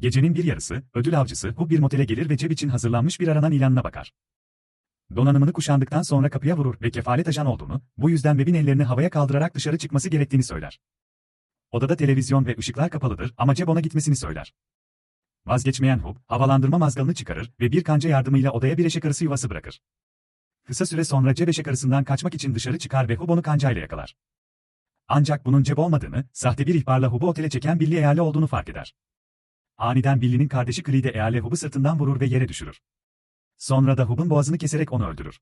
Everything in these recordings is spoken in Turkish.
Gecenin bir yarısı, ödül avcısı Hub bir motele gelir ve cep için hazırlanmış bir aranan ilanına bakar. Donanımını kuşandıktan sonra kapıya vurur ve kefalet ajan olduğunu, bu yüzden Web'in ellerini havaya kaldırarak dışarı çıkması gerektiğini söyler. Odada televizyon ve ışıklar kapalıdır ama Ceb ona gitmesini söyler. Vazgeçmeyen Hub, havalandırma mazgalını çıkarır ve bir kanca yardımıyla odaya bir eşek arısı yuvası bırakır. Kısa süre sonra Ceb eşek arısından kaçmak için dışarı çıkar ve Hub onu kancayla yakalar. Ancak bunun Ceb olmadığını, sahte bir ihbarla Hub'u otele çeken Billy Eale olduğunu fark eder. Aniden Billy'nin kardeşi Creed Eale Hub'u sırtından vurur ve yere düşürür. Sonra da Hub'un boğazını keserek onu öldürür.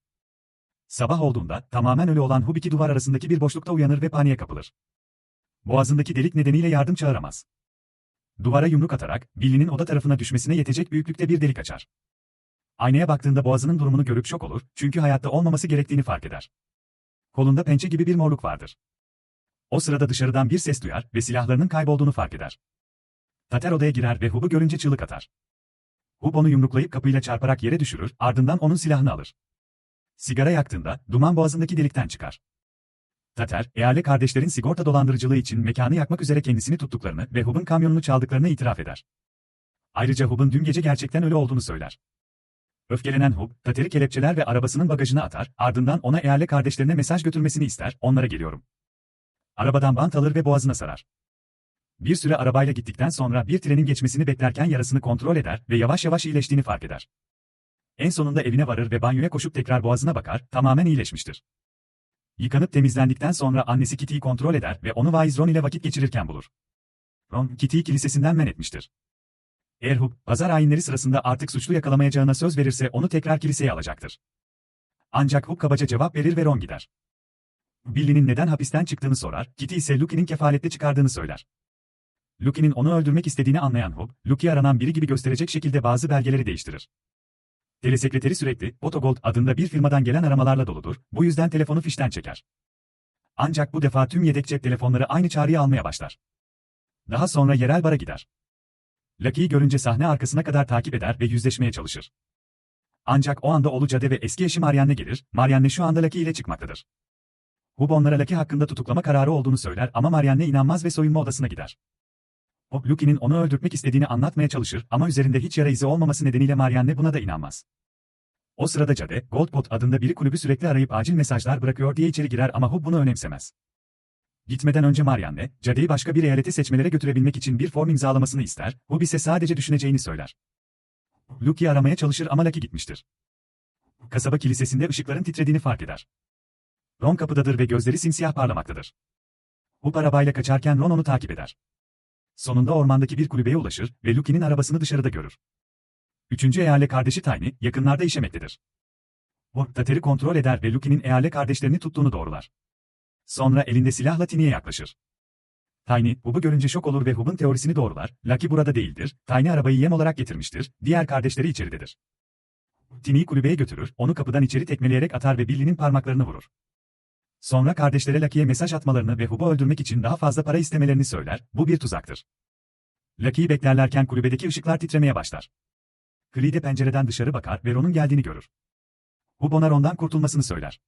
Sabah olduğunda, tamamen ölü olan Hub iki duvar arasındaki bir boşlukta uyanır ve paniğe kapılır. Boğazındaki delik nedeniyle yardım çağıramaz. Duvara yumruk atarak, Billy'nin oda tarafına düşmesine yetecek büyüklükte bir delik açar. Aynaya baktığında boğazının durumunu görüp şok olur, çünkü hayatta olmaması gerektiğini fark eder. Kolunda pençe gibi bir morluk vardır. O sırada dışarıdan bir ses duyar ve silahlarının kaybolduğunu fark eder. Tater odaya girer ve Hub'u görünce çığlık atar. Hub onu yumruklayıp kapıyla çarparak yere düşürür, ardından onun silahını alır. Sigara yaktığında, duman boğazındaki delikten çıkar. Tater, Eale kardeşlerin sigorta dolandırıcılığı için mekanı yakmak üzere kendisini tuttuklarını ve Hub'un kamyonunu çaldıklarını itiraf eder. Ayrıca Hub'un dün gece gerçekten ölü olduğunu söyler. Öfkelenen Hub, Tater'i kelepçeler ve arabasının bagajına atar, ardından ona Eale kardeşlerine mesaj götürmesini ister, onlara geliyorum. Arabadan bant alır ve boğazına sarar. Bir süre arabayla gittikten sonra bir trenin geçmesini beklerken yarasını kontrol eder ve yavaş yavaş iyileştiğini fark eder. En sonunda evine varır ve banyoya koşup tekrar boğazına bakar, tamamen iyileşmiştir. Yıkanıp temizlendikten sonra annesi Kitty'yi kontrol eder ve onu vaiz Ron ile vakit geçirirken bulur. Ron, Kitty'yi kilisesinden men etmiştir. Eğer Hub, pazar ayinleri sırasında artık suçlu yakalamayacağına söz verirse onu tekrar kiliseye alacaktır. Ancak Hub kabaca cevap verir ve Ron gider. Billy'nin neden hapisten çıktığını sorar, Kitty ise Lucky'nin kefalette çıkardığını söyler. Lucky'nin onu öldürmek istediğini anlayan Hub, Lucky aranan biri gibi gösterecek şekilde bazı belgeleri değiştirir. Telesekreteri sürekli, Otogold adında bir firmadan gelen aramalarla doludur, bu yüzden telefonu fişten çeker. Ancak bu defa tüm yedek cep telefonları aynı çağrıyı almaya başlar. Daha sonra yerel bara gider. Lucky'yi görünce sahne arkasına kadar takip eder ve yüzleşmeye çalışır. Ancak o anda oğlu Cade ve eski eşi Marianne gelir, Marianne şu anda Lucky ile çıkmaktadır. Hub onlara Lucky hakkında tutuklama kararı olduğunu söyler ama Marianne inanmaz ve soyunma odasına gider. Hop Lucky'nin onu öldürtmek istediğini anlatmaya çalışır ama üzerinde hiç yara izi olmaması nedeniyle Marianne buna da inanmaz. O sırada Cade, Goldpot adında biri kulübü sürekli arayıp acil mesajlar bırakıyor diye içeri girer ama Hub bunu önemsemez. Gitmeden önce Marianne, Cade'yi başka bir eyalete seçmelere götürebilmek için bir form imzalamasını ister, Hub ise sadece düşüneceğini söyler. Lucky'yi aramaya çalışır ama Lucky gitmiştir. Kasaba kilisesinde ışıkların titrediğini fark eder. Ron kapıdadır ve gözleri simsiyah parlamaktadır. Hub arabayla kaçarken Ron onu takip eder. Sonunda ormandaki bir kulübeye ulaşır ve Lucky'nin arabasını dışarıda görür. Üçüncü eyale kardeşi Tiny, yakınlarda işemektedir. O, Tater'i kontrol eder ve Lucky'nin eyale kardeşlerini tuttuğunu doğrular. Sonra elinde silahla Tiny'e yaklaşır. Tiny, Hub'u görünce şok olur ve Hub'un teorisini doğrular, Lucky burada değildir, Tiny arabayı yem olarak getirmiştir, diğer kardeşleri içeridedir. Tiny'yi kulübeye götürür, onu kapıdan içeri tekmeleyerek atar ve Billy'nin parmaklarını vurur. Sonra kardeşlere Lucky'ye mesaj atmalarını ve Hub'u öldürmek için daha fazla para istemelerini söyler, bu bir tuzaktır. Lucky'yi beklerlerken kulübedeki ışıklar titremeye başlar. Creed pencereden dışarı bakar ve Ron'un geldiğini görür. Hub ona Ron'dan kurtulmasını söyler.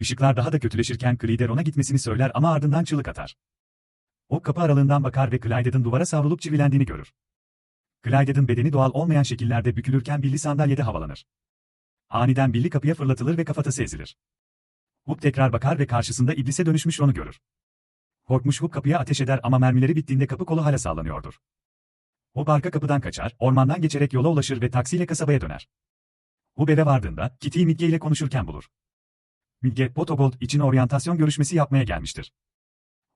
Işıklar daha da kötüleşirken Creed Ron'a gitmesini söyler ama ardından çığlık atar. O kapı aralığından bakar ve Clyde'ın duvara savrulup çivilendiğini görür. Clyde'ın bedeni doğal olmayan şekillerde bükülürken Billy sandalyede havalanır. Aniden Billy kapıya fırlatılır ve kafatası ezilir. Hub tekrar bakar ve karşısında iblise dönüşmüş Ron'u görür. Korkmuş Hub kapıya ateş eder ama mermileri bittiğinde kapı kolu hala sallanıyordur. Hub arka kapıdan kaçar, ormandan geçerek yola ulaşır ve taksiyle kasabaya döner. Hub eve vardığında, Kitty'yi Midge ile konuşurken bulur. Midge, Potogold için oryantasyon görüşmesi yapmaya gelmiştir.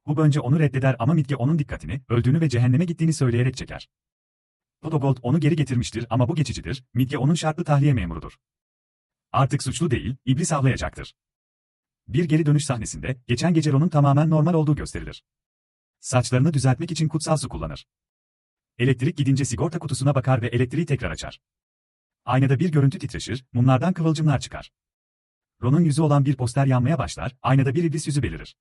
Hub önce onu reddeder ama Midge onun dikkatini, öldüğünü ve cehenneme gittiğini söyleyerek çeker. Potogold onu geri getirmiştir ama bu geçicidir, Midge onun şartlı tahliye memurudur. Artık suçlu değil, iblis avlayacaktır. Bir geri dönüş sahnesinde, geçen gece Ron'un tamamen normal olduğu gösterilir. Saçlarını düzeltmek için kutsal su kullanır. Elektrik gidince sigorta kutusuna bakar ve elektriği tekrar açar. Aynada bir görüntü titreşir, mumlardan kıvılcımlar çıkar. Ron'un yüzü olan bir poster yanmaya başlar, aynada bir iblis yüzü belirir.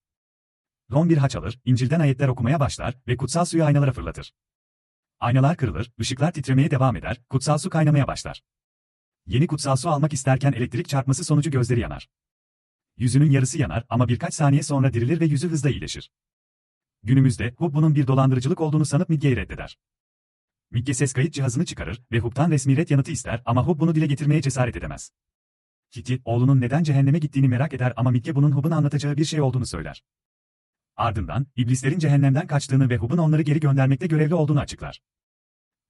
Ron bir haç alır, İncil'den ayetler okumaya başlar ve kutsal suyu aynalara fırlatır. Aynalar kırılır, ışıklar titremeye devam eder, kutsal su kaynamaya başlar. Yeni kutsal su almak isterken elektrik çarpması sonucu gözleri yanar. Yüzünün yarısı yanar ama birkaç saniye sonra dirilir ve yüzü hızla iyileşir. Günümüzde Hub bunun bir dolandırıcılık olduğunu sanıp Midge'yi reddeder. Mickey ses kayıt cihazını çıkarır ve Hub'tan resmi ret yanıtı ister ama Hub bunu dile getirmeye cesaret edemez. Kitty, oğlunun neden cehenneme gittiğini merak eder ama Mickey bunun Hub'un anlatacağı bir şey olduğunu söyler. Ardından, iblislerin cehennemden kaçtığını ve Hub'un onları geri göndermekte görevli olduğunu açıklar.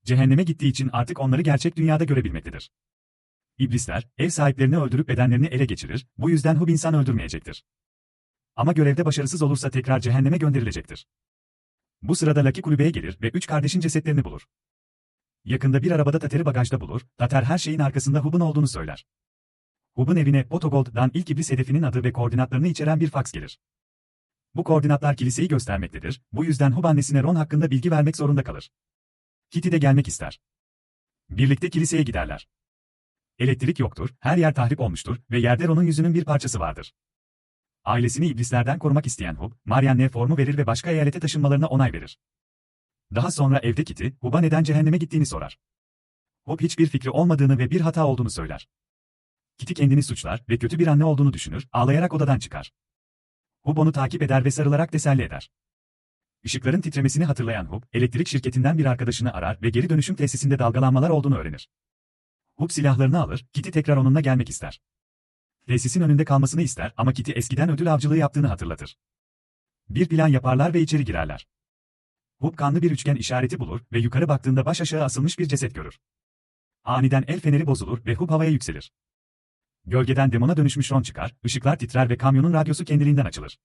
Cehenneme gittiği için artık onları gerçek dünyada görebilmektedir. İblisler, ev sahiplerini öldürüp bedenlerini ele geçirir, bu yüzden Hub insan öldürmeyecektir. Ama görevde başarısız olursa tekrar cehenneme gönderilecektir. Bu sırada Lucky kulübeye gelir ve üç kardeşin cesetlerini bulur. Yakında bir arabada Tater'i bagajda bulur, Tater her şeyin arkasında Hub'un olduğunu söyler. Hub'un evine Potogold'dan ilk iblis hedefinin adı ve koordinatlarını içeren bir faks gelir. Bu koordinatlar kiliseyi göstermektedir, bu yüzden Hub annesine Ron hakkında bilgi vermek zorunda kalır. Kitty de gelmek ister. Birlikte kiliseye giderler. Elektrik yoktur, her yer tahrip olmuştur ve yerde Ron'un yüzünün bir parçası vardır. Ailesini iblislerden korumak isteyen Hub, Marianne'e formu verir ve başka eyalete taşınmalarına onay verir. Daha sonra evde Kitty, Hub'a neden cehenneme gittiğini sorar. Hub hiçbir fikri olmadığını ve bir hata olduğunu söyler. Kitty kendini suçlar ve kötü bir anne olduğunu düşünür, ağlayarak odadan çıkar. Hub onu takip eder ve sarılarak teselli eder. Işıkların titremesini hatırlayan Hub, elektrik şirketinden bir arkadaşını arar ve geri dönüşüm tesisinde dalgalanmalar olduğunu öğrenir. Hub silahlarını alır, Kitty tekrar onunla gelmek ister. Tesisin önünde kalmasını ister ama Kitty eskiden ödül avcılığı yaptığını hatırlatır. Bir plan yaparlar ve içeri girerler. Hub kanlı bir üçgen işareti bulur ve yukarı baktığında baş aşağı asılmış bir ceset görür. Aniden el feneri bozulur ve Hub havaya yükselir. Gölgeden demona dönüşmüş Ron çıkar, ışıklar titrer ve kamyonun radyosu kendiliğinden açılır.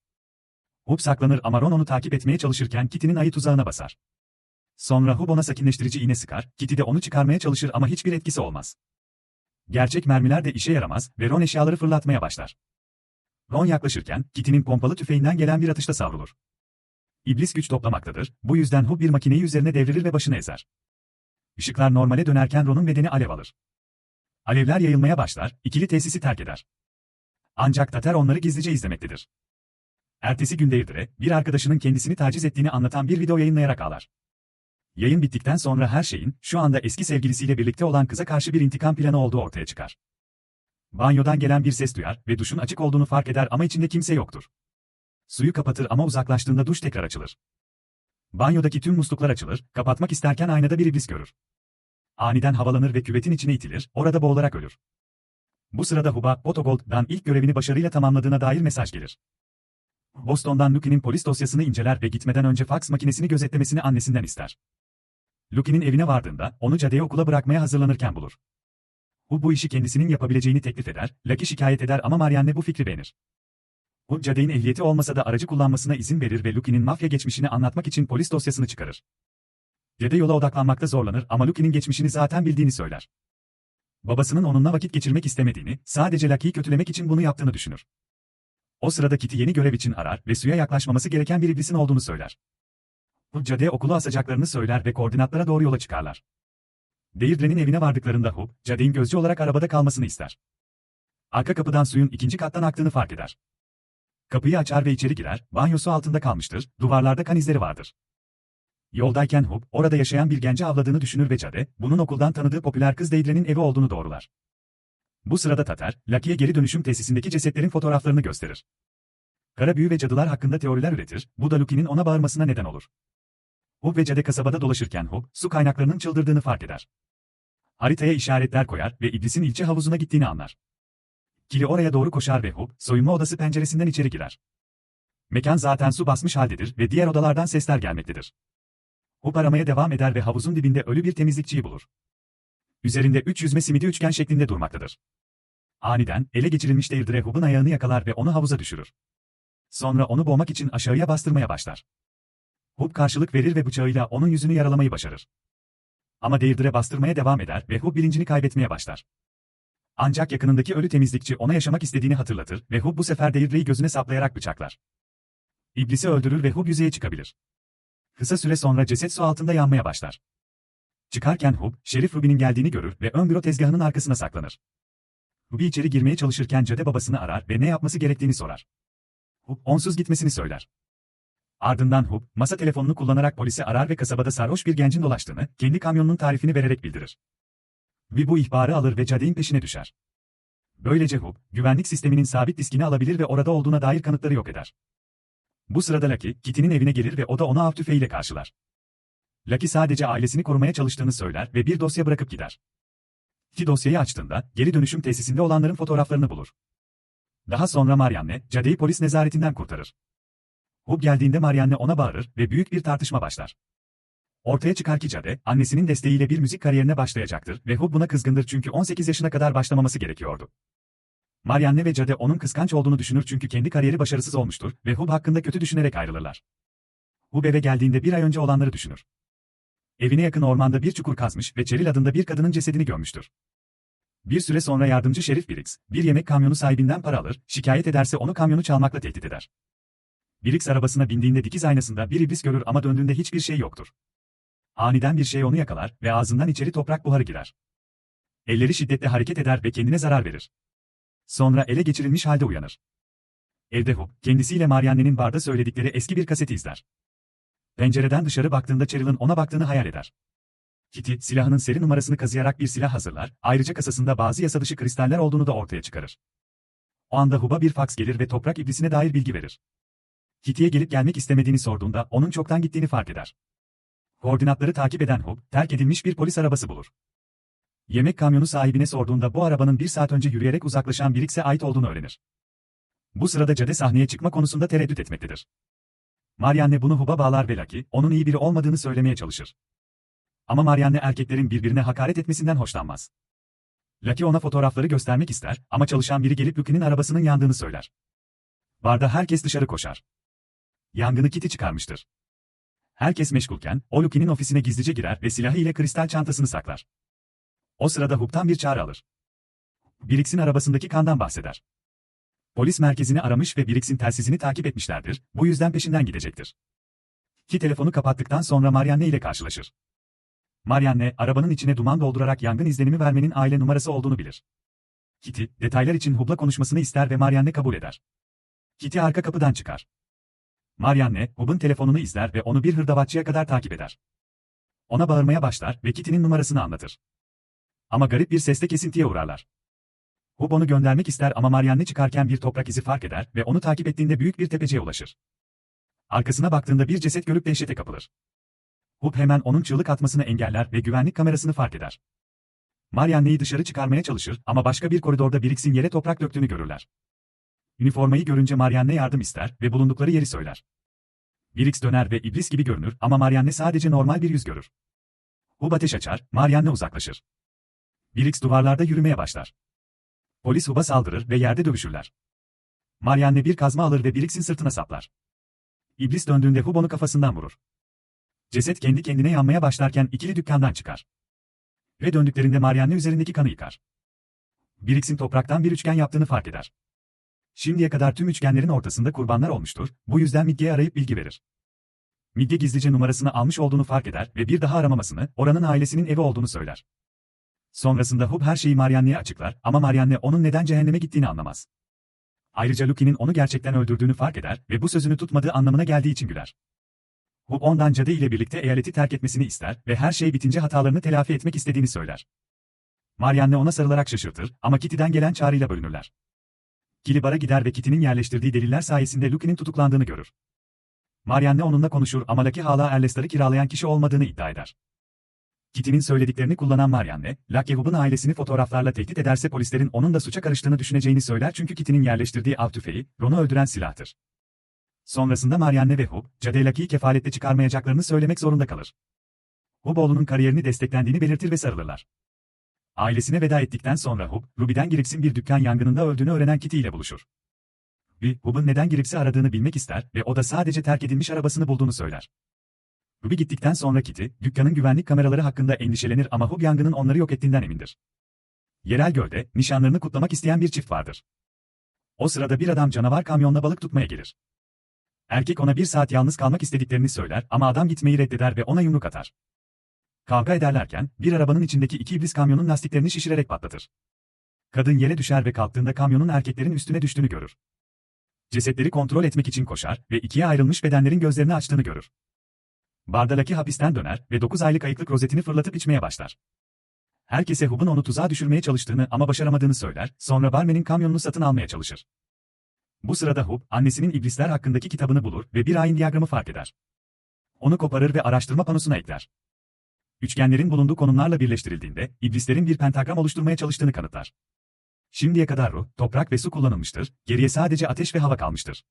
Hub saklanır ama Ron onu takip etmeye çalışırken Kitty'nin ayı tuzağına basar. Sonra Hub ona sakinleştirici iğne sıkar, Kitty de onu çıkarmaya çalışır ama hiçbir etkisi olmaz. Gerçek mermiler de işe yaramaz ve Ron eşyaları fırlatmaya başlar. Ron yaklaşırken, Kitty'nin pompalı tüfeğinden gelen bir atışta savrulur. İblis güç toplamaktadır, bu yüzden Hub bir makineyi üzerine devirir ve başını ezer. Işıklar normale dönerken Ron'un bedeni alev alır. Alevler yayılmaya başlar, ikili tesisi terk eder. Ancak Tater onları gizlice izlemektedir. Ertesi gün Deirdre, bir arkadaşının kendisini taciz ettiğini anlatan bir video yayınlayarak ağlar. Yayın bittikten sonra her şeyin, şu anda eski sevgilisiyle birlikte olan kıza karşı bir intikam planı olduğu ortaya çıkar. Banyodan gelen bir ses duyar ve duşun açık olduğunu fark eder ama içinde kimse yoktur. Suyu kapatır ama uzaklaştığında duş tekrar açılır. Banyodaki tüm musluklar açılır, kapatmak isterken aynada bir iblis görür. Aniden havalanır ve küvetin içine itilir, orada boğularak ölür. Bu sırada Huba, Potogold'dan ilk görevini başarıyla tamamladığına dair mesaj gelir. Boston'dan Lucky'nin polis dosyasını inceler ve gitmeden önce faks makinesini gözetlemesini annesinden ister. Lucky'nin evine vardığında, onu caddeye okula bırakmaya hazırlanırken bulur. Hu bu işi kendisinin yapabileceğini teklif eder, Lucky şikayet eder ama Marianne bu fikri beğenir. Hu, Cade'in ehliyeti olmasa da aracı kullanmasına izin verir ve Lucky'nin mafya geçmişini anlatmak için polis dosyasını çıkarır. Cade yola odaklanmakta zorlanır ama Lucky'nin geçmişini zaten bildiğini söyler. Babasının onunla vakit geçirmek istemediğini, sadece Lucky'yi kötülemek için bunu yaptığını düşünür. O sırada Kitty yeni görev için arar ve suya yaklaşmaması gereken bir iblisin olduğunu söyler. Hub caddeye okulu asacaklarını söyler ve koordinatlara doğru yola çıkarlar. Deirdre'nin evine vardıklarında Hub, Jade'in gözcü olarak arabada kalmasını ister. Arka kapıdan suyun ikinci kattan aktığını fark eder. Kapıyı açar ve içeri girer, banyosu altında kalmıştır, duvarlarda kan izleri vardır. Yoldayken Hub, orada yaşayan bir genci avladığını düşünür ve Jade, bunun okuldan tanıdığı popüler kız Deirdre'nin evi olduğunu doğrular. Bu sırada Tatar, Lucky'ye geri dönüşüm tesisindeki cesetlerin fotoğraflarını gösterir. Kara büyü ve cadılar hakkında teoriler üretir, bu da Lucky'nin ona bağırmasına neden olur. Hub ve Cade kasabada dolaşırken Hub, su kaynaklarının çıldırdığını fark eder. Haritaya işaretler koyar ve iblisin ilçe havuzuna gittiğini anlar. Kili oraya doğru koşar ve Hub, soyunma odası penceresinden içeri girer. Mekan zaten su basmış haldedir ve diğer odalardan sesler gelmektedir. Hub aramaya devam eder ve havuzun dibinde ölü bir temizlikçiyi bulur. Üzerinde üç yüzme simidi üçgen şeklinde durmaktadır. Aniden, ele geçirilmiş Deirdre Hub'un ayağını yakalar ve onu havuza düşürür. Sonra onu boğmak için aşağıya bastırmaya başlar. Hub karşılık verir ve bıçağıyla onun yüzünü yaralamayı başarır. Ama Deirdre bastırmaya devam eder ve Hub bilincini kaybetmeye başlar. Ancak yakınındaki ölü temizlikçi ona yaşamak istediğini hatırlatır ve Hub bu sefer Deirdre'yi gözüne saplayarak bıçaklar. İblisi öldürür ve Hub yüzeye çıkabilir. Kısa süre sonra ceset su altında yanmaya başlar. Çıkarken Hub, Şerif Ruby'nin geldiğini görür ve ön büro tezgahının arkasına saklanır. Ruby içeri girmeye çalışırken Cade babasını arar ve ne yapması gerektiğini sorar. Hub, onsuz gitmesini söyler. Ardından Hub, masa telefonunu kullanarak polisi arar ve kasabada sarhoş bir gencin dolaştığını, kendi kamyonunun tarifini vererek bildirir. Ruby bu ihbarı alır ve Jade'in peşine düşer. Böylece Hub, güvenlik sisteminin sabit diskini alabilir ve orada olduğuna dair kanıtları yok eder. Bu sırada Lucky, Kitty'nin evine gelir ve o da onu av tüfeğiyle karşılar. Lucky sadece ailesini korumaya çalıştığını söyler ve bir dosya bırakıp gider. Ki dosyayı açtığında, geri dönüşüm tesisinde olanların fotoğraflarını bulur. Daha sonra Marianne, Cade'yi polis nezaretinden kurtarır. Hub geldiğinde Marianne ona bağırır ve büyük bir tartışma başlar. Ortaya çıkar ki Cade, annesinin desteğiyle bir müzik kariyerine başlayacaktır ve Hub buna kızgındır çünkü 18 yaşına kadar başlamaması gerekiyordu. Marianne ve Cade onun kıskanç olduğunu düşünür çünkü kendi kariyeri başarısız olmuştur ve Hub hakkında kötü düşünerek ayrılırlar. Hub eve geldiğinde bir ay önce olanları düşünür. Evine yakın ormanda bir çukur kazmış ve Cheryl adında bir kadının cesedini görmüştür. Bir süre sonra yardımcı Şerif Briggs, bir yemek kamyonu sahibinden para alır, şikayet ederse onu kamyonu çalmakla tehdit eder. Briggs arabasına bindiğinde dikiz aynasında bir iblis görür ama döndüğünde hiçbir şey yoktur. Aniden bir şey onu yakalar ve ağzından içeri toprak buharı girer. Elleri şiddetle hareket eder ve kendine zarar verir. Sonra ele geçirilmiş halde uyanır. Evde Hub, kendisiyle Marianne'nin barda söyledikleri eski bir kaseti izler. Pencereden dışarı baktığında Cheryl'ın ona baktığını hayal eder. Kitty, silahının seri numarasını kazıyarak bir silah hazırlar, ayrıca kasasında bazı yasa dışı kristaller olduğunu da ortaya çıkarır. O anda Hub'a bir faks gelir ve toprak iblisine dair bilgi verir. Kitty'ye gelip gelmek istemediğini sorduğunda onun çoktan gittiğini fark eder. Koordinatları takip eden Hub, terk edilmiş bir polis arabası bulur. Yemek kamyonu sahibine sorduğunda bu arabanın bir saat önce yürüyerek uzaklaşan Briggs'e ait olduğunu öğrenir. Bu sırada Cade sahneye çıkma konusunda tereddüt etmektedir. Marianne bunu Hub'a bağlar ve Lucky, onun iyi biri olmadığını söylemeye çalışır. Ama Marianne erkeklerin birbirine hakaret etmesinden hoşlanmaz. Lucky ona fotoğrafları göstermek ister ama çalışan biri gelip Lucky'nin arabasının yandığını söyler. Barda herkes dışarı koşar. Yangını Kitty çıkarmıştır. Herkes meşgulken, o Lucky'nin ofisine gizlice girer ve silahı ile kristal çantasını saklar. O sırada Hub'tan bir çağrı alır. Briggs'in arabasındaki kandan bahseder. Polis merkezini aramış ve Briggs'in telsizini takip etmişlerdir, bu yüzden peşinden gidecektir. Ki telefonu kapattıktan sonra Marianne ile karşılaşır. Marianne, arabanın içine duman doldurarak yangın izlenimi vermenin aile numarası olduğunu bilir. Kitty, detaylar için Hub'la konuşmasını ister ve Marianne kabul eder. Kitty arka kapıdan çıkar. Marianne, Hub'un telefonunu izler ve onu bir hırdavatçıya kadar takip eder. Ona bağırmaya başlar ve Kitty'nin numarasını anlatır. Ama garip bir sesle kesintiye uğrarlar. Hub onu göndermek ister ama Marianne çıkarken bir toprak izi fark eder ve onu takip ettiğinde büyük bir tepeciye ulaşır. Arkasına baktığında bir ceset görüp dehşete kapılır. Hub hemen onun çığlık atmasını engeller ve güvenlik kamerasını fark eder. Marianne'yi dışarı çıkarmaya çalışır ama başka bir koridorda Briggs'in yere toprak döktüğünü görürler. Üniformayı görünce Marianne yardım ister ve bulundukları yeri söyler. Briggs döner ve iblis gibi görünür ama Marianne sadece normal bir yüz görür. Hub ateş açar, Marianne uzaklaşır. Briggs duvarlarda yürümeye başlar. Polis Hub'a saldırır ve yerde dövüşürler. Marianne bir kazma alır ve Briggs'in sırtına saplar. İblis döndüğünde Hub onu kafasından vurur. Ceset kendi kendine yanmaya başlarken ikili dükkandan çıkar. Ve döndüklerinde Marianne üzerindeki kanı yıkar. Briggs'in topraktan bir üçgen yaptığını fark eder. Şimdiye kadar tüm üçgenlerin ortasında kurbanlar olmuştur, bu yüzden Midge'yi arayıp bilgi verir. Midge gizlice numarasını almış olduğunu fark eder ve bir daha aramamasını, oranın ailesinin evi olduğunu söyler. Sonrasında Hub her şeyi Marianne'ye açıklar ama Marianne onun neden cehenneme gittiğini anlamaz. Ayrıca Lucky'nin onu gerçekten öldürdüğünü fark eder ve bu sözünü tutmadığı anlamına geldiği için güler. Hub ondan cadı ile birlikte eyaleti terk etmesini ister ve her şey bitince hatalarını telafi etmek istediğini söyler. Marianne ona sarılarak şaşırtır ama Kitty'den gelen çağrıyla bölünürler. Kilibara gider ve Kitty'nin yerleştirdiği deliller sayesinde Lucky'nin tutuklandığını görür. Marianne onunla konuşur ama Lucky hala Erlestar'ı kiralayan kişi olmadığını iddia eder. Kitty'nin söylediklerini kullanan Marianne, Lucky Hub'un ailesini fotoğraflarla tehdit ederse polislerin onun da suça karıştığını düşüneceğini söyler çünkü Kitty'nin yerleştirdiği av tüfeği, Ron'u öldüren silahtır. Sonrasında Marianne ve Hub, Jade Lucky'yi kefalette çıkarmayacaklarını söylemek zorunda kalır. Hub oğlunun kariyerini desteklendiğini belirtir ve sarılırlar. Ailesine veda ettikten sonra Hub, Ruby'den Grips'in bir dükkan yangınında öldüğünü öğrenen Kitty ile buluşur. Ruby, Hub'un neden Grips'i aradığını bilmek ister ve o da sadece terk edilmiş arabasını bulduğunu söyler. Ruby gittikten sonra Kitty, dükkanın güvenlik kameraları hakkında endişelenir ama Hub yangının onları yok ettiğinden emindir. Yerel gölde, nişanlarını kutlamak isteyen bir çift vardır. O sırada bir adam canavar kamyonla balık tutmaya gelir. Erkek ona bir saat yalnız kalmak istediklerini söyler ama adam gitmeyi reddeder ve ona yumruk atar. Kavga ederlerken, bir arabanın içindeki iki iblis kamyonun lastiklerini şişirerek patlatır. Kadın yere düşer ve kalktığında kamyonun erkeklerin üstüne düştüğünü görür. Cesetleri kontrol etmek için koşar ve ikiye ayrılmış bedenlerin gözlerini açtığını görür. Bardalaki hapisten döner ve 9 aylık ayıklık rozetini fırlatıp içmeye başlar. Herkese Hub'un onu tuzağa düşürmeye çalıştığını ama başaramadığını söyler, sonra barmenin kamyonunu satın almaya çalışır. Bu sırada Hub, annesinin iblisler hakkındaki kitabını bulur ve bir ayin diyagramı fark eder. onu koparır ve araştırma panosuna ekler. Üçgenlerin bulunduğu konumlarla birleştirildiğinde, iblislerin bir pentagram oluşturmaya çalıştığını kanıtlar. Şimdiye kadar ruh, toprak ve su kullanılmıştır, geriye sadece ateş ve hava kalmıştır.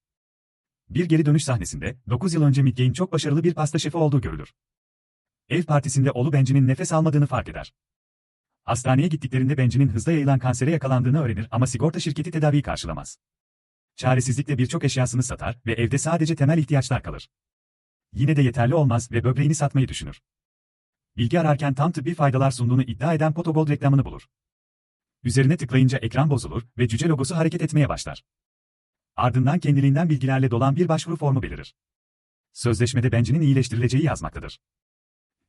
Bir geri dönüş sahnesinde, 9 yıl önce Midgay'in çok başarılı bir pasta şefi olduğu görülür. Ev partisinde oğlu Benji'nin nefes almadığını fark eder. Hastaneye gittiklerinde Benji'nin hızla yayılan kansere yakalandığını öğrenir ama sigorta şirketi tedaviyi karşılamaz. Çaresizlikle birçok eşyasını satar ve evde sadece temel ihtiyaçlar kalır. Yine de yeterli olmaz ve böbreğini satmayı düşünür. Bilgi ararken tam tıbbi faydalar sunduğunu iddia eden Potogold reklamını bulur. Üzerine tıklayınca ekran bozulur ve cüce logosu hareket etmeye başlar. Ardından kendiliğinden bilgilerle dolan bir başvuru formu belirir. Sözleşmede Benji'nin iyileştirileceği yazmaktadır.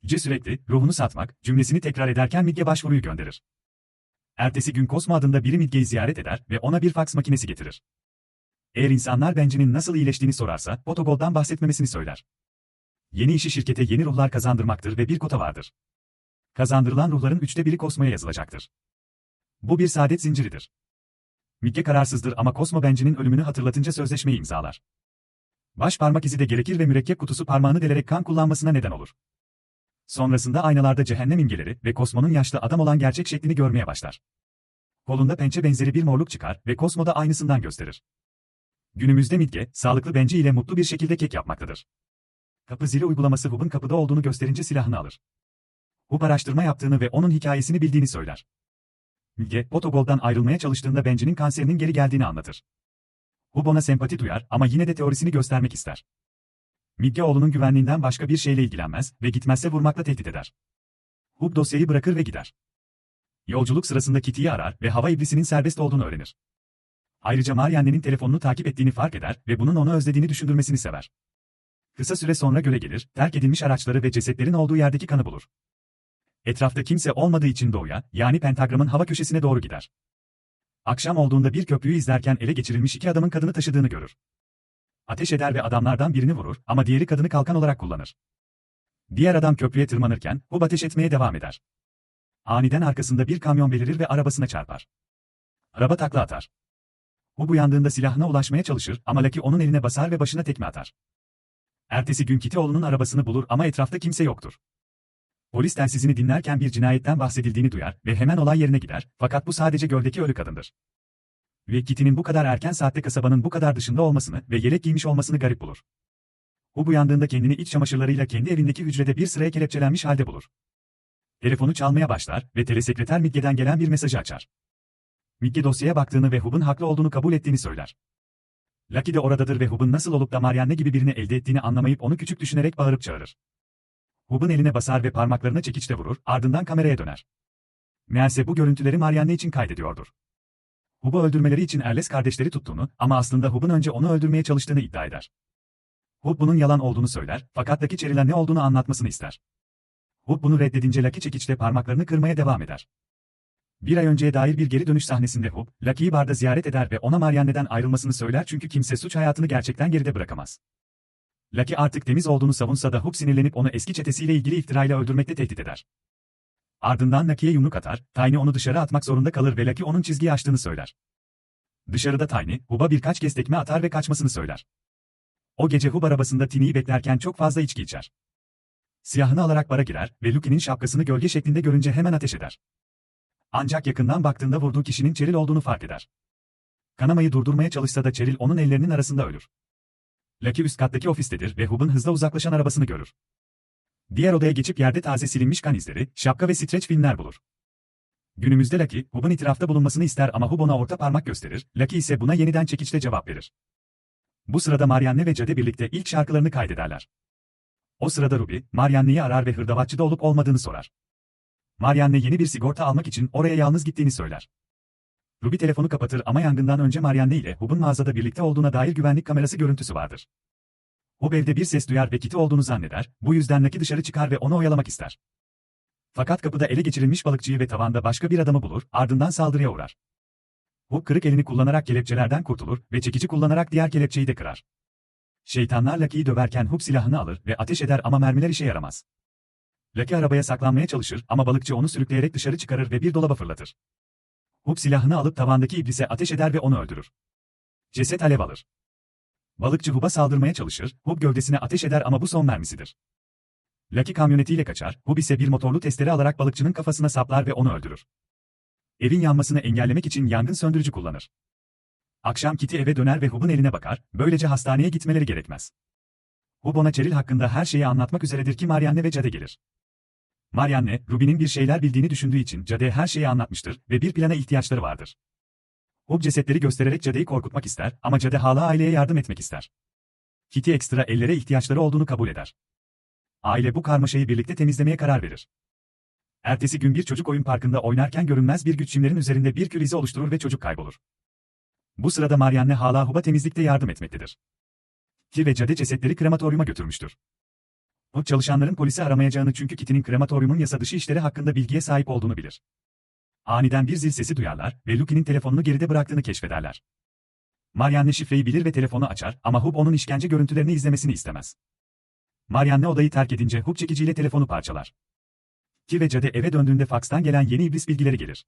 Cüce sürekli, ruhunu satmak, cümlesini tekrar ederken Midge başvuruyu gönderir. Ertesi gün Cosmo adında biri Midge'yi ziyaret eder ve ona bir faks makinesi getirir. Eğer insanlar Benji'nin nasıl iyileştiğini sorarsa, Potogold'dan bahsetmemesini söyler. Yeni işi şirkete yeni ruhlar kazandırmaktır ve bir kota vardır. Kazandırılan ruhların üçte biri Cosmo'ya yazılacaktır. Bu bir saadet zinciridir. Midge kararsızdır ama Cosmo Benji'nin ölümünü hatırlatınca sözleşmeyi imzalar. Baş parmak izi de gerekir ve mürekkep kutusu parmağını delerek kan kullanmasına neden olur. Sonrasında aynalarda cehennem imgeleri ve Cosmo'nun yaşlı adam olan gerçek şeklini görmeye başlar. Kolunda pençe benzeri bir morluk çıkar ve Cosmo da aynısından gösterir. Günümüzde Midge, sağlıklı Benji ile mutlu bir şekilde kek yapmaktadır. Kapı zili uygulaması Hub'un kapıda olduğunu gösterince silahını alır. Hub araştırma yaptığını ve onun hikayesini bildiğini söyler. Midge, Potogol'dan ayrılmaya çalıştığında Benji'nin kanserinin geri geldiğini anlatır. Hub ona sempati duyar ama yine de teorisini göstermek ister. Midge oğlunun güvenliğinden başka bir şeyle ilgilenmez ve gitmezse vurmakla tehdit eder. Hub dosyayı bırakır ve gider. Yolculuk sırasında Kitty'yi arar ve hava iblisinin serbest olduğunu öğrenir. Ayrıca Marianne'nin telefonunu takip ettiğini fark eder ve bunun onu özlediğini düşündürmesini sever. Kısa süre sonra göle gelir, terk edilmiş araçları ve cesetlerin olduğu yerdeki kanı bulur. Etrafta kimse olmadığı için doğuya, yani pentagramın hava köşesine doğru gider. Akşam olduğunda bir köprüyü izlerken ele geçirilmiş iki adamın kadını taşıdığını görür. Ateş eder ve adamlardan birini vurur ama diğeri kadını kalkan olarak kullanır. Diğer adam köprüye tırmanırken Hub ateş etmeye devam eder. Aniden arkasında bir kamyon belirir ve arabasına çarpar. Araba takla atar. Hub uyandığında silahına ulaşmaya çalışır ama Lucky onun eline basar ve başına tekme atar. Ertesi gün Kitty oğlunun arabasını bulur ama etrafta kimse yoktur. Polis telsizini dinlerken bir cinayetten bahsedildiğini duyar ve hemen olay yerine gider, fakat bu sadece göldeki ölü kadındır. Ve Kitty'nin bu kadar erken saatte kasabanın bu kadar dışında olmasını ve yelek giymiş olmasını garip bulur. Hub uyandığında kendini iç çamaşırlarıyla kendi evindeki hücrede bir sıraya kelepçelenmiş halde bulur. Telefonu çalmaya başlar ve telesekreter Midge'den gelen bir mesajı açar. Midge dosyaya baktığını ve Hub'un haklı olduğunu kabul ettiğini söyler. Lucky de oradadır ve Hub'un nasıl olup da Marianne gibi birini elde ettiğini anlamayıp onu küçük düşünerek bağırıp çağırır. Hub'un eline basar ve parmaklarına çekiçle vurur, ardından kameraya döner. Meğerse bu görüntüleri Marianne için kaydediyordur. Hub'u öldürmeleri için Erles kardeşleri tuttuğunu ama aslında Hub'un önce onu öldürmeye çalıştığını iddia eder. Hub bunun yalan olduğunu söyler, fakat Lucky Cheryl'e ne olduğunu anlatmasını ister. Hub bunu reddedince Lucky çekiçle parmaklarını kırmaya devam eder. Bir ay önceye dair bir geri dönüş sahnesinde Hub, Lucky'yi barda ziyaret eder ve ona Marianne'den ayrılmasını söyler çünkü kimse suç hayatını gerçekten geride bırakamaz. Lucky artık temiz olduğunu savunsa da Hub sinirlenip onu eski çetesiyle ilgili iftirayla öldürmekte tehdit eder. Ardından Lucky'ye yumruk atar, Tiny onu dışarı atmak zorunda kalır ve Lucky onun çizgiyi aştığını söyler. Dışarıda Tiny, Hub'a birkaç kez tekme atar ve kaçmasını söyler. O gece Hub arabasında Tiny'yi beklerken çok fazla içki içer. Siyahını alarak bara girer ve Lucky'nin şapkasını gölge şeklinde görünce hemen ateş eder. Ancak yakından baktığında vurduğu kişinin Cheryl olduğunu fark eder. Kanamayı durdurmaya çalışsa da Cheryl onun ellerinin arasında ölür. Lucky üst kattaki ofistedir ve Hub'un hızla uzaklaşan arabasını görür. Diğer odaya geçip yerde taze silinmiş kan izleri, şapka ve streç filmler bulur. Günümüzde Lucky, Hub'un itirafta bulunmasını ister ama Hub ona orta parmak gösterir, Lucky ise buna yeniden çekiçle cevap verir. Bu sırada Marianne ve Jade birlikte ilk şarkılarını kaydederler. O sırada Ruby, Marianne'yi arar ve hırdavatçıda olup olmadığını sorar. Marianne yeni bir sigorta almak için oraya yalnız gittiğini söyler. Ruby telefonu kapatır ama yangından önce Marianne ile Hub'un mağazada birlikte olduğuna dair güvenlik kamerası görüntüsü vardır. Hub evde bir ses duyar ve Kitty olduğunu zanneder, bu yüzden Lucky dışarı çıkar ve onu oyalamak ister. Fakat kapıda ele geçirilmiş balıkçıyı ve tavanda başka bir adamı bulur, ardından saldırıya uğrar. Hub kırık elini kullanarak kelepçelerden kurtulur ve çekici kullanarak diğer kelepçeyi de kırar. Şeytanlar Lucky'yi döverken Hub silahını alır ve ateş eder ama mermiler işe yaramaz. Lucky arabaya saklanmaya çalışır ama balıkçı onu sürükleyerek dışarı çıkarır ve bir dolaba fırlatır. Hub silahını alıp tavandaki iblise ateş eder ve onu öldürür. Ceset alev alır. Balıkçı Hub'a saldırmaya çalışır, Hub gövdesine ateş eder ama bu son mermisidir. Lucky kamyonetiyle kaçar, Hub ise bir motorlu testere alarak balıkçının kafasına saplar ve onu öldürür. Evin yanmasını engellemek için yangın söndürücü kullanır. Akşam Kitty eve döner ve Hub'un eline bakar, böylece hastaneye gitmeleri gerekmez. Hub ona Cheryl hakkında her şeyi anlatmak üzeredir ki Marianne ve Jade gelir. Marianne, Ruby'nin bir şeyler bildiğini düşündüğü için Jade'ye her şeyi anlatmıştır ve bir plana ihtiyaçları vardır. Hub cesetleri göstererek Jade'yi korkutmak ister ama Jade hala aileye yardım etmek ister. Kitty ekstra ellere ihtiyaçları olduğunu kabul eder. Aile bu karmaşayı birlikte temizlemeye karar verir. Ertesi gün bir çocuk oyun parkında oynarken görünmez bir güç çimlerin üzerinde bir kül izi oluşturur ve çocuk kaybolur. Bu sırada Marianne hala Hub'a temizlikte yardım etmektedir. Ki ve Jade cesetleri krematoryuma götürmüştür. O çalışanların polisi aramayacağını çünkü Kitty'nin krematoryumun yasa dışı işleri hakkında bilgiye sahip olduğunu bilir. Aniden bir zil sesi duyarlar ve Lucky'nin telefonunu geride bıraktığını keşfederler. Marianne şifreyi bilir ve telefonu açar ama Hub onun işkence görüntülerini izlemesini istemez. Marianne odayı terk edince Hub çekiciyle telefonu parçalar. Ki ve Jade eve döndüğünde fakstan gelen yeni iblis bilgileri gelir.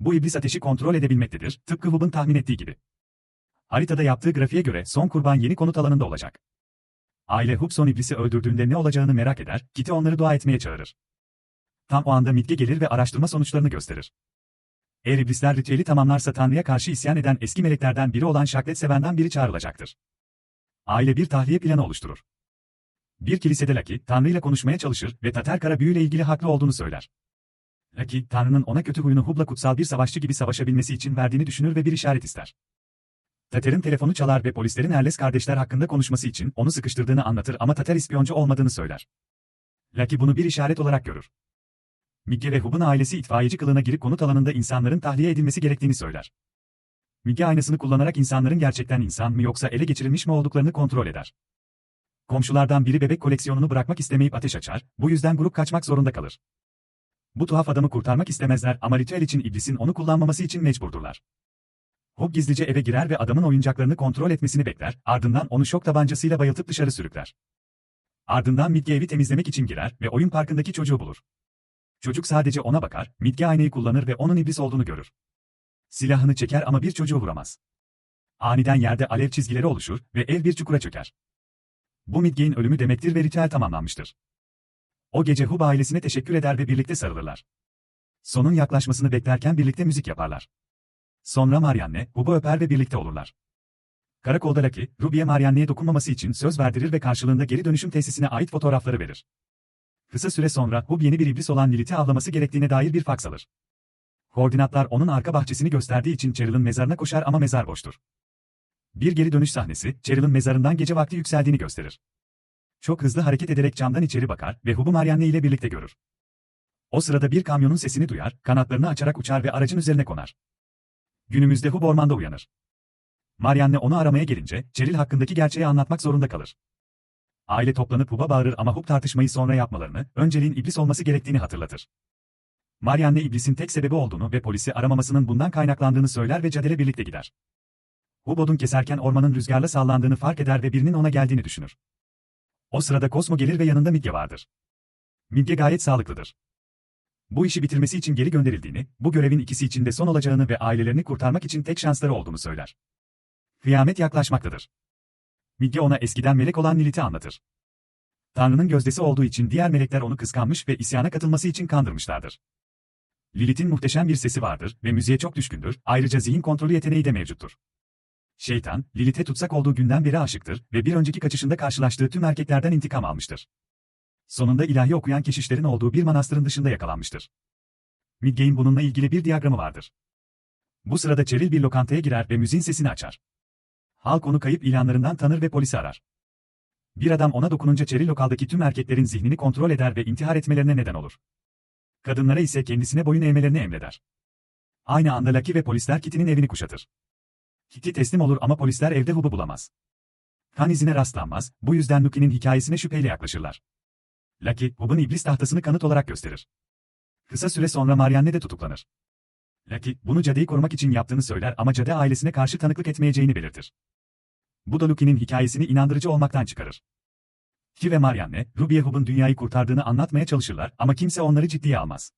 Bu iblis ateşi kontrol edebilmektedir, tıpkı Hub'un tahmin ettiği gibi. Haritada yaptığı grafiğe göre son kurban yeni konut alanında olacak. Aile Hub son iblisi öldürdüğünde ne olacağını merak eder, Kitty onları dua etmeye çağırır. Tam o anda Midge gelir ve araştırma sonuçlarını gösterir. Eğer iblisler ritüeli tamamlarsa Tanrı'ya karşı isyan eden eski meleklerden biri olan Şaklet Seven'den biri çağrılacaktır. Aile bir tahliye planı oluşturur. Bir kilisede Lucky, Tanrı ile konuşmaya çalışır ve Tater kara büyüyle ilgili haklı olduğunu söyler. Lucky, Tanrı'nın ona kötü huyunu Hub'la kutsal bir savaşçı gibi savaşabilmesi için verdiğini düşünür ve bir işaret ister. Tater'in telefonu çalar ve polislerin Erles kardeşler hakkında konuşması için onu sıkıştırdığını anlatır ama Tater ispiyoncu olmadığını söyler. Lucky bunu bir işaret olarak görür. Migge ve Hub'un ailesi itfaiyeci kılığına girip konut alanında insanların tahliye edilmesi gerektiğini söyler. Migge aynasını kullanarak insanların gerçekten insan mı yoksa ele geçirilmiş mi olduklarını kontrol eder. Komşulardan biri bebek koleksiyonunu bırakmak istemeyip ateş açar, bu yüzden grup kaçmak zorunda kalır. Bu tuhaf adamı kurtarmak istemezler ama ritüel için iblisin onu kullanmaması için mecburdurlar. Hub gizlice eve girer ve adamın oyuncaklarını kontrol etmesini bekler, ardından onu şok tabancasıyla bayıltıp dışarı sürükler. Ardından Midge evi temizlemek için girer ve oyun parkındaki çocuğu bulur. Çocuk sadece ona bakar, Midge aynayı kullanır ve onun iblis olduğunu görür. Silahını çeker ama bir çocuğu vuramaz. Aniden yerde alev çizgileri oluşur ve ev bir çukura çöker. Bu Midge'in ölümü demektir ve ritüel tamamlanmıştır. O gece Hub ailesine teşekkür eder ve birlikte sarılırlar. Sonun yaklaşmasını beklerken birlikte müzik yaparlar. Sonra Marianne, Hub'u öper ve birlikte olurlar. Karakolda Ruby'ye Marianne'ye dokunmaması için söz verdirir ve karşılığında geri dönüşüm tesisine ait fotoğrafları verir. Kısa süre sonra Hub yeni bir iblis olan Lilith'i avlaması gerektiğine dair bir faks alır. Koordinatlar onun arka bahçesini gösterdiği için Cheryl'ın mezarına koşar ama mezar boştur. Bir geri dönüş sahnesi, Cheryl'ın mezarından gece vakti yükseldiğini gösterir. Çok hızlı hareket ederek camdan içeri bakar ve Hub'u Marianne ile birlikte görür. O sırada bir kamyonun sesini duyar, kanatlarını açarak uçar ve aracın üzerine konar. Günümüzde Hub ormanda uyanır. Marianne onu aramaya gelince, Cheryl hakkındaki gerçeği anlatmak zorunda kalır. Aile toplanıp Hub'a bağırır ama Hub tartışmayı sonra yapmalarını, önceliğin iblis olması gerektiğini hatırlatır. Marianne iblisin tek sebebi olduğunu ve polisi aramamasının bundan kaynaklandığını söyler ve Cadel'e birlikte gider. Hub odun keserken ormanın rüzgarla sallandığını fark eder ve birinin ona geldiğini düşünür. O sırada Cosmo gelir ve yanında Midge vardır. Midge gayet sağlıklıdır. Bu işi bitirmesi için geri gönderildiğini, bu görevin ikisi için de son olacağını ve ailelerini kurtarmak için tek şansları olduğunu söyler. Kıyamet yaklaşmaktadır. Midge ona eskiden melek olan Lilith'i anlatır. Tanrı'nın gözdesi olduğu için diğer melekler onu kıskanmış ve isyana katılması için kandırmışlardır. Lilith'in muhteşem bir sesi vardır ve müziğe çok düşkündür, ayrıca zihin kontrolü yeteneği de mevcuttur. Şeytan, Lilith'e tutsak olduğu günden beri aşıktır ve bir önceki kaçışında karşılaştığı tüm erkeklerden intikam almıştır. Sonunda ilahi okuyan keşişlerin olduğu bir manastırın dışında yakalanmıştır. Midgay'in bununla ilgili bir diyagramı vardır. Bu sırada Cheryl bir lokantaya girer ve müziğin sesini açar. Halk onu kayıp ilanlarından tanır ve polisi arar. Bir adam ona dokununca Cheryl lokaldaki tüm erkeklerin zihnini kontrol eder ve intihar etmelerine neden olur. Kadınlara ise kendisine boyun eğmelerini emreder. Aynı anda Lucky ve polisler Kitty'nin evini kuşatır. Kitty teslim olur ama polisler evde Hub'u bulamaz. Kan izine rastlanmaz, bu yüzden Lucky'nin hikayesine şüpheyle yaklaşırlar. Lucky, Hub'un iblis tahtasını kanıt olarak gösterir. Kısa süre sonra Marianne de tutuklanır. Lucky, bunu Cade'yi korumak için yaptığını söyler ama Cade ailesine karşı tanıklık etmeyeceğini belirtir. Bu da Lucky'nin hikayesini inandırıcı olmaktan çıkarır. Ki ve Marianne, Ruby'ye Hub'un dünyayı kurtardığını anlatmaya çalışırlar ama kimse onları ciddiye almaz.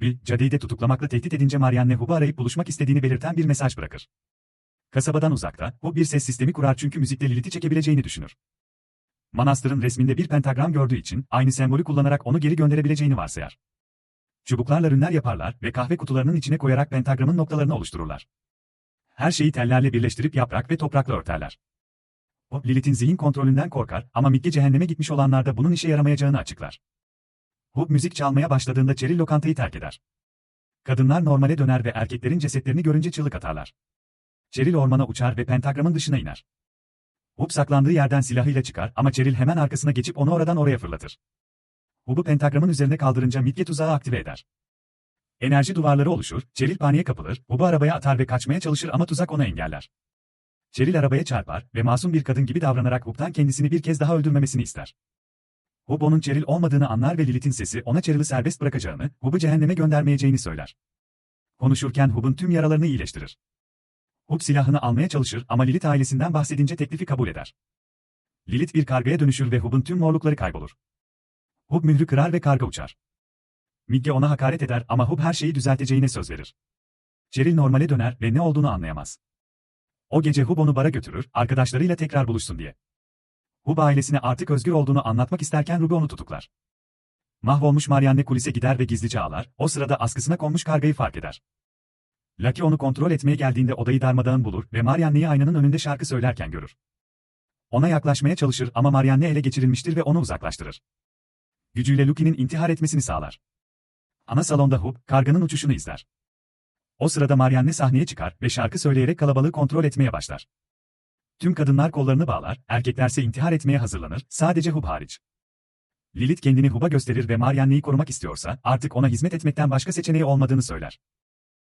Bill, Cade'yi de tutuklamakla tehdit edince Marianne Hub'u arayıp buluşmak istediğini belirten bir mesaj bırakır. Kasabadan uzakta, o bir ses sistemi kurar çünkü müzikle Lilith'i çekebileceğini düşünür. Manastırın resminde bir pentagram gördüğü için aynı sembolü kullanarak onu geri gönderebileceğini varsayar. Çubuklarla rünler yaparlar ve kahve kutularının içine koyarak pentagramın noktalarını oluştururlar. Her şeyi tellerle birleştirip yaprak ve toprakla örterler. O, Lilith'in zihin kontrolünden korkar ama Mikke cehenneme gitmiş olanlar da bunun işe yaramayacağını açıklar. Hub müzik çalmaya başladığında Cheryl lokantayı terk eder. Kadınlar normale döner ve erkeklerin cesetlerini görünce çığlık atarlar. Cheryl ormana uçar ve pentagramın dışına iner. Hub saklandığı yerden silahıyla çıkar ama Cheryl hemen arkasına geçip onu oradan oraya fırlatır. Hub'u pentagramın üzerine kaldırınca Mitge tuzağı aktive eder. Enerji duvarları oluşur, Cheryl paniğe kapılır, Hub'u arabaya atar ve kaçmaya çalışır ama tuzak onu engeller. Cheryl arabaya çarpar ve masum bir kadın gibi davranarak Hub'tan kendisini bir kez daha öldürmemesini ister. Hub onun Cheryl olmadığını anlar ve Lilith'in sesi ona Cheryl'ı serbest bırakacağını, Hub'u cehenneme göndermeyeceğini söyler. Konuşurken Hub'un tüm yaralarını iyileştirir. Hub silahını almaya çalışır ama Lilith ailesinden bahsedince teklifi kabul eder. Lilith bir kargaya dönüşür ve Hub'un tüm morlukları kaybolur. Hub mührü kırar ve karga uçar. Migge ona hakaret eder ama Hub her şeyi düzelteceğine söz verir. Cheryl normale döner ve ne olduğunu anlayamaz. O gece Hub onu bara götürür, arkadaşlarıyla tekrar buluşsun diye. Hub ailesine artık özgür olduğunu anlatmak isterken Ruby onu tutuklar. Mahvolmuş Marianne kulise gider ve gizlice ağlar, o sırada askısına konmuş kargayı fark eder. Lucky onu kontrol etmeye geldiğinde odayı darmadağın bulur ve Marianne'yi aynanın önünde şarkı söylerken görür. Ona yaklaşmaya çalışır ama Marianne ele geçirilmiştir ve onu uzaklaştırır. Gücüyle Lucky'nin intihar etmesini sağlar. Ana salonda Hub, karganın uçuşunu izler. O sırada Marianne sahneye çıkar ve şarkı söyleyerek kalabalığı kontrol etmeye başlar. Tüm kadınlar kollarını bağlar, erkeklerse intihar etmeye hazırlanır, sadece Hub hariç. Lilith kendini Hub'a gösterir ve Marianne'yi korumak istiyorsa, artık ona hizmet etmekten başka seçeneği olmadığını söyler.